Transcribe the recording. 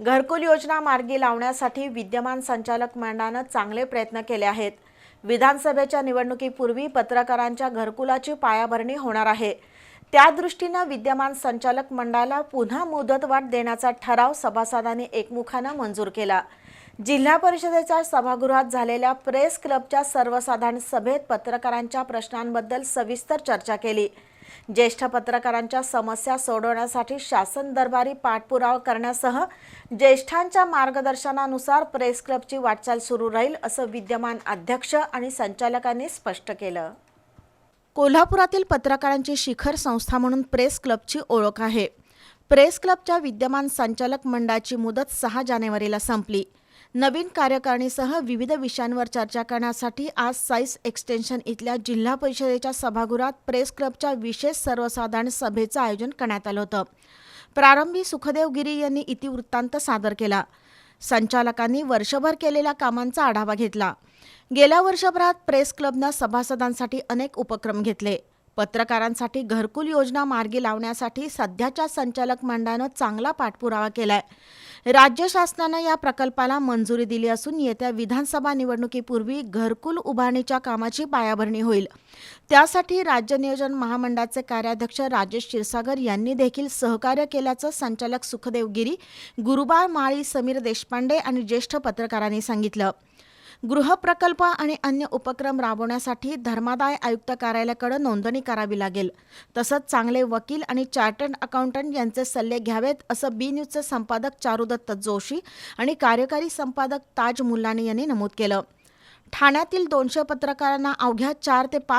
घरकुल योजना मार्गी लावण्यासाठी विद्यमान संचालक मंडळानं चांगले प्रयत्न केले आहेत. विधानसभेच्या निवडणुकीपूर्वी पत्रकारांच्या घरकुलाची पायाभरणी होणार आहे. त्या दृष्टीनं विद्यमान संचालक मंडळाला पुन्हा मुदतवाढ देण्याचा ठराव सभासदांनी एकमुखानं मंजूर केला. जिल्हा परिषदेच्या सभागृहात झालेल्या प्रेस क्लबच्या सर्वसाधारण सभेत पत्रकारांच्या प्रश्नांबद्दल सविस्तर चर्चा केली. ज्येष्ठ पत्रकारांच्या समस्या सोडवण्यासाठी शासन दरबारी पाठपुरावा करण्यासह ज्येष्ठांच्या मार्गदर्शनानुसार प्रेस क्लबची वाटचाल सुरू राहील असं विद्यमान अध्यक्ष आणि संचालकांनी स्पष्ट केलं. कोल्हापुरातील पत्रकारांची शिखर संस्था म्हणून प्रेस क्लबची ओळख आहे. प्रेस क्लबच्या विद्यमान संचालक मंडळाची मुदत सहा जानेवारीला संपली. नवीन कार्यकारिणीसह विविध विषयांवर चर्चा करण्यासाठी आज साईस एक्सटेन्शन इथल्या जिल्हा परिषदेच्या सभागृहात प्रेस क्लबच्या विशेष सर्वसाधारण सभेचं आयोजन करण्यात आलं होतं. प्रारंभी सुखदेव गिरी यांनी इतिवृत्तांत सादर केला. संचालकांनी वर्षभर केलेल्या कामांचा आढावा घेतला. गेल्या वर्षभरात प्रेस क्लबनं सभासदांसाठी अनेक उपक्रम घेतले. पत्रकारांसाठी घरकुल योजना मार्गी लावण्यासाठी सध्याच्या संचालक मंडळानं चांगला पाठपुरावा केलाय. राज्य शासनानं या प्रकल्पाला मंजुरी दिली असून येत्या विधानसभा निवडणुकीपूर्वी घरकुल उभारणीच्या कामाची पायाभरणी होईल. त्यासाठी राज्य नियोजन महामंडळाचे कार्याध्यक्ष राजेश क्षीरसागर यांनी देखील सहकार्य केल्याचं संचालक सुखदेव गिरी गुरुबाळ माळी समीर देशपांडे आणि ज्येष्ठ पत्रकारांनी सांगितलं. गृहप्रकल्प आणि अन्य उपक्रम राबवण्यासाठी धर्मादाय आयुक्त कार्यालयाकडे नोंदणी करावी लागेल. तसंच चांगले वकील आणि चार्टर्ड अकाउंटंट यांचे सल्ले घ्यावेत असं बी न्यूजचे संपादक चारुदत्त जोशी आणि कार्यकारी संपादक ताज मुल्लानी यांनी नमूद केलं. ठाण्यातील दोनशे पत्रकारांना अवघ्या चार ते पाच